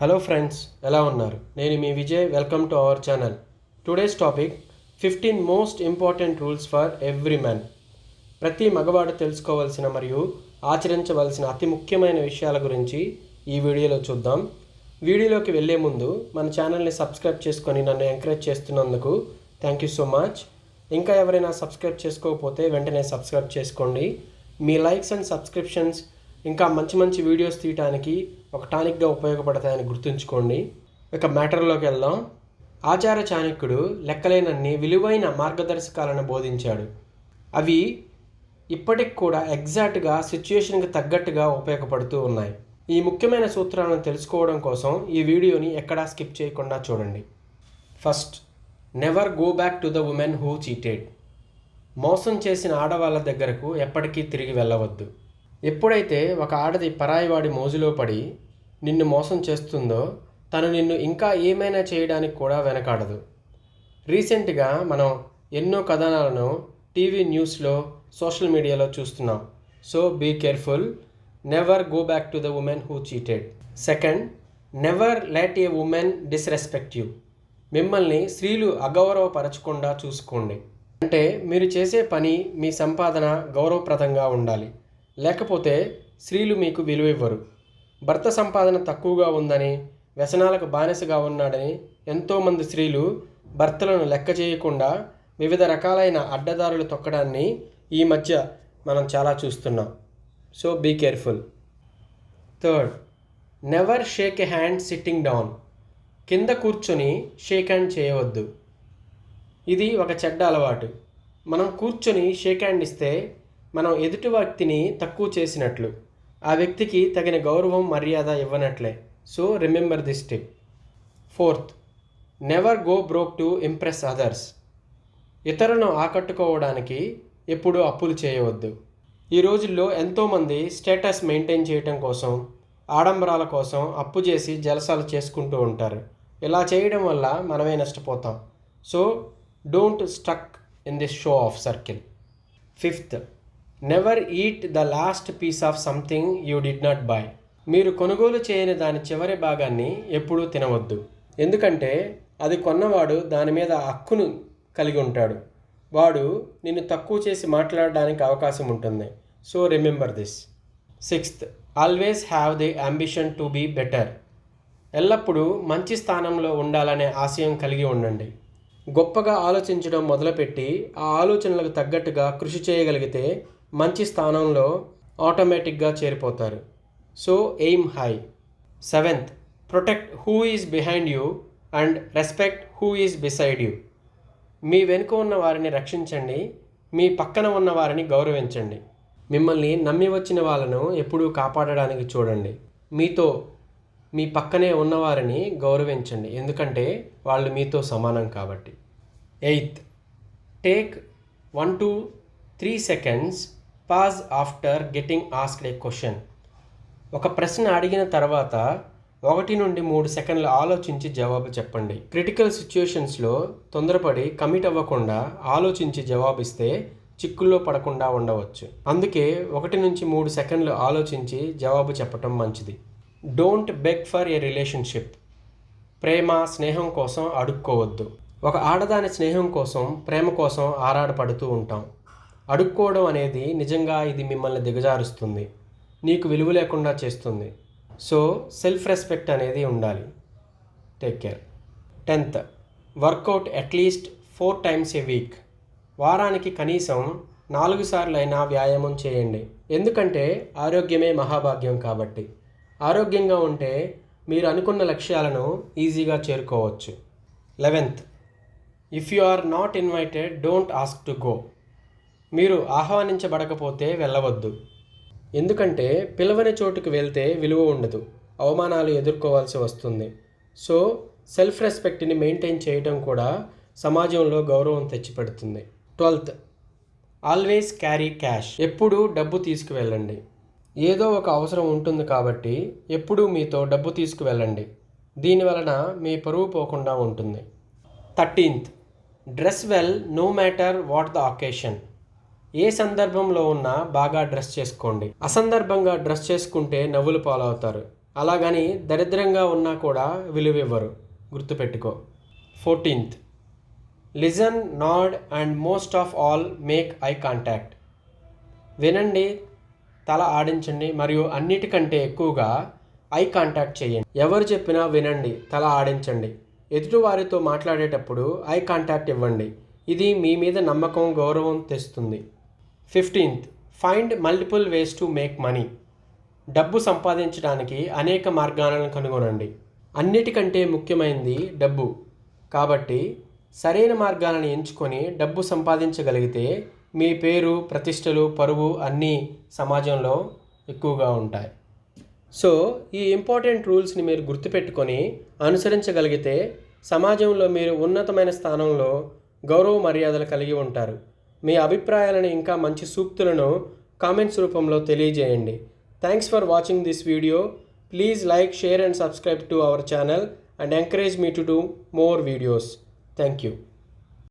Hello friends ఎలా ఉన్నారు? నేను మీ Vijay welcome to our channel today's topic fifteen most important rules for every man ప్రతి మగవాడు తెలుసుకోవాల్సిన మరియు ఆచరించవలసిన అతి ముఖ్యమైన విషయాల గురించి ఈ వీడియోలో చూద్దాం. వీడియోలోకి వెళ్ళే ముందు మన ఛానల్ని సబ్స్క్రైబ్ చేసుకొని నన్ను ఎంకరేజ్ చేస్తున్నందుకు థ్యాంక్ యూ సో మచ్ ఇంకా ఎవరైనా సబ్స్క్రైబ్ చేసుకోకపోతే వెంటనే సబ్స్క్రైబ్ చేసుకోండి. మీ లైక్స్ అండ్ సబ్స్క్రిప్షన్స్ ఇంకా మంచి మంచి వీడియోస్ తీయటానికి ఒక టానిక్గా ఉపయోగపడతాయని గుర్తుంచుకోండి. ఇక మ్యాటర్లోకి వెళ్దాం. ఆచార చాణక్యుడు లెక్కలేనన్ని విలువైన మార్గదర్శకాలను బోధించాడు. అవి ఇప్పటికి కూడా ఎగ్జాక్ట్గా సిచ్యుయేషన్కి తగ్గట్టుగా ఉపయోగపడుతూ ఉన్నాయి. ఈ ముఖ్యమైన సూత్రాలను తెలుసుకోవడం కోసం ఈ వీడియోని ఎక్కడా స్కిప్ చేయకుండా చూడండి. First never go back to the women who cheated మోసం చేసిన ఆడవాళ్ళ దగ్గరకు ఎప్పటికీ తిరిగి వెళ్ళవద్దు. ఎప్పుడైతే ఒక ఆడది పరాయివాడి మోజులో పడి నిన్ను మోసం చేస్తుందో తను నిన్ను ఇంకా ఏమైనా చేయడానికి కూడా వెనకాడదు. రీసెంట్గా మనం ఎన్నో కథనాలను టీవీ న్యూస్లో సోషల్ మీడియాలో చూస్తున్నాం. So be careful. Never go back to the women who cheated. Second never let a women disrespect you. మిమ్మల్ని స్త్రీలు అగౌరవపరచకుండా చూసుకోండి. అంటే మీరు చేసే పని మీ సంపాదన గౌరవప్రదంగా ఉండాలి. లేకపోతే స్త్రీలు మీకు విలువ ఇవ్వరు భర్త సంపాదన తక్కువగా ఉందని వ్యసనాలకు బానిసగా ఉన్నాడని ఎంతోమంది స్త్రీలు భర్తలను లెక్క చేయకుండా వివిధ రకాలైన అడ్డదారులు తొక్కడాన్ని ఈ మధ్య మనం చాలా చూస్తున్నాం. So be careful third never shake a hand sitting down కింద కూర్చొని షేక్ హ్యాండ్ చేయవద్దు. ఇది ఒక చెడ్డ అలవాటు. మనం కూర్చొని షేక్ హ్యాండ్ ఇస్తే మనం ఎదుటి వ్యక్తిని తక్కువ చేసినట్లు ఆ వ్యక్తికి తగిన గౌరవం మర్యాద ఇవ్వనట్లే. So remember this tip fourth never go broke to impress others ఇతరులను ఆకట్టుకోవడానికి ఎప్పుడూ అప్పులు చేయవద్దు. ఈ రోజుల్లో ఎంతోమంది స్టేటస్ మెయింటైన్ చేయటం కోసం ఆడంబరాల కోసం అప్పు చేసి జలసాలు చేసుకుంటూ ఉంటారు. ఇలా చేయడం వల్ల మనమే నష్టపోతాం. So don't struck in this show off circle fifth never eat the last piece of something you did not buy మీరు కొనుగోలు చేయని దాని చివరి భాగాన్ని ఎప్పుడూ తినవద్దు. ఎందుకంటే అది కొన్నవాడు దాని మీద హక్కును కలిగి ఉంటాడు. వాడు నిన్ను తక్కువ చేసి మాట్లాడడానికి అవకాశం ఉంటుంది. So remember this sixth always have the ambition to be better ఎల్లప్పుడూ మంచి స్థానంలో ఉండాలనే ఆశయం కలిగి ఉండండి. గొప్పగా ఆలోచించడం మొదలుపెట్టి ఆ ఆలోచనలకు తగ్గట్టుగా కృషి చేయగలిగితే మంచి స్థానంలో ఆటోమేటిక్గా చేరిపోతారు. So aim high. Seventh protect who is behind you and respect who is beside you. మీ వెనుక ఉన్న వారిని రక్షించండి మీ పక్కన ఉన్న వారిని గౌరవించండి. మిమ్మల్ని నమ్మి వచ్చిన వాళ్ళను ఎప్పుడూ కాపాడడానికి చూడండి. మీతో మీ పక్కనే ఉన్నవారిని గౌరవించండి ఎందుకంటే వాళ్ళు మీతో సమానం కాబట్టి. Eighth take one two three seconds pause after getting asked a question ఒక ప్రశ్న అడిగిన తర్వాత ఒకటి నుండి మూడు సెకండ్లు ఆలోచించి జవాబు చెప్పండి. క్రిటికల్ సిచ్యుయేషన్స్లో తొందరపడి కమిట్ అవ్వకుండా ఆలోచించి జవాబిస్తే చిక్కుల్లో పడకుండా ఉండవచ్చు. అందుకే ఒకటి నుంచి మూడు సెకండ్లు ఆలోచించి జవాబు చెప్పటం మంచిది. Don't beg for a relationship ప్రేమ స్నేహం కోసం అడుక్కోవద్దు. ఒక ఆడదాని స్నేహం కోసం ప్రేమ కోసం ఆరాడపడుతూ ఉంటాం. అడుక్కోవడం అనేది నిజంగా ఇది మిమ్మల్ని దిగజారుస్తుంది. నీకు విలువ లేకుండా చేస్తుంది. సో సెల్ఫ్ రెస్పెక్ట్ అనేది ఉండాలి. Take care tenth workout at least four times a week వారానికి కనీసం నాలుగు సార్లు అయినా వ్యాయామం చేయండి. ఎందుకంటే ఆరోగ్యమే మహాభాగ్యం కాబట్టి. ఆరోగ్యంగా ఉంటే మీరు అనుకున్న లక్ష్యాలను ఈజీగా చేరుకోవచ్చు. Eleventh if you are not invited don't ask to go మీరు ఆహ్వానించబడకపోతే వెళ్ళవద్దు. ఎందుకంటే పిలవని చోటుకు వెళ్తే విలువ ఉండదు. అవమానాలు ఎదుర్కోవాల్సి వస్తుంది. సో సెల్ఫ్ రెస్పెక్ట్ని మెయింటైన్ చేయడం కూడా సమాజంలో గౌరవం తెచ్చిపెడుతుంది. Twelfth always carry cash. ఎప్పుడూ డబ్బు తీసుకువెళ్ళండి. ఏదో ఒక అవసరం ఉంటుంది కాబట్టి ఎప్పుడూ మీతో డబ్బు తీసుకువెళ్ళండి. దీని వలన మీ పరువు పోకుండా ఉంటుంది. Thirteenth dress well no matter what the occasion. ఏ సందర్భంలో ఉన్నా బాగా డ్రెస్ చేసుకోండి. అసందర్భంగా డ్రెస్ చేసుకుంటే నవ్వులు పాలవుతారు. అలాగని దరిద్రంగా ఉన్నా కూడా విలువ ఇవ్వరు గుర్తుపెట్టుకో. Fourteenth. Listen nod and most of all make eye contact. వినండి తల ఆడించండి మరియు అన్నిటికంటే ఎక్కువగా ఐ కాంటాక్ట్ చేయండి. ఎవరు చెప్పినా వినండి తల ఆడించండి. ఎదుటివారితో మాట్లాడేటప్పుడు ఐ కాంటాక్ట్ ఇవ్వండి. ఇది మీ మీద నమ్మకం గౌరవం తెస్తుంది. Fifteenth find multiple ways to make money డబ్బు సంపాదించడానికి అనేక మార్గాలను కనుగొనండి. అన్నిటికంటే ముఖ్యమైనది డబ్బు. కాబట్టి సరైన మార్గాలను ఎంచుకొని డబ్బు సంపాదించగలిగితే మీ పేరు ప్రతిష్టలు పరువు అన్నీ సమాజంలో ఎక్కువగా ఉంటాయి. సో ఈ ఇంపార్టెంట్ రూల్స్ని మీరు గుర్తుపెట్టుకొని అనుసరించగలిగితే సమాజంలో మీరు ఉన్నతమైన స్థానంలో గౌరవ మర్యాదలు కలిగి ఉంటారు. మీ అభిప్రాయాలను ఇంకా మంచి సూక్తులను కామెంట్స్ రూపంలో తెలియజేయండి. Thanks for watching this video please like share and subscribe to our channel and encourage me to do more videos thank you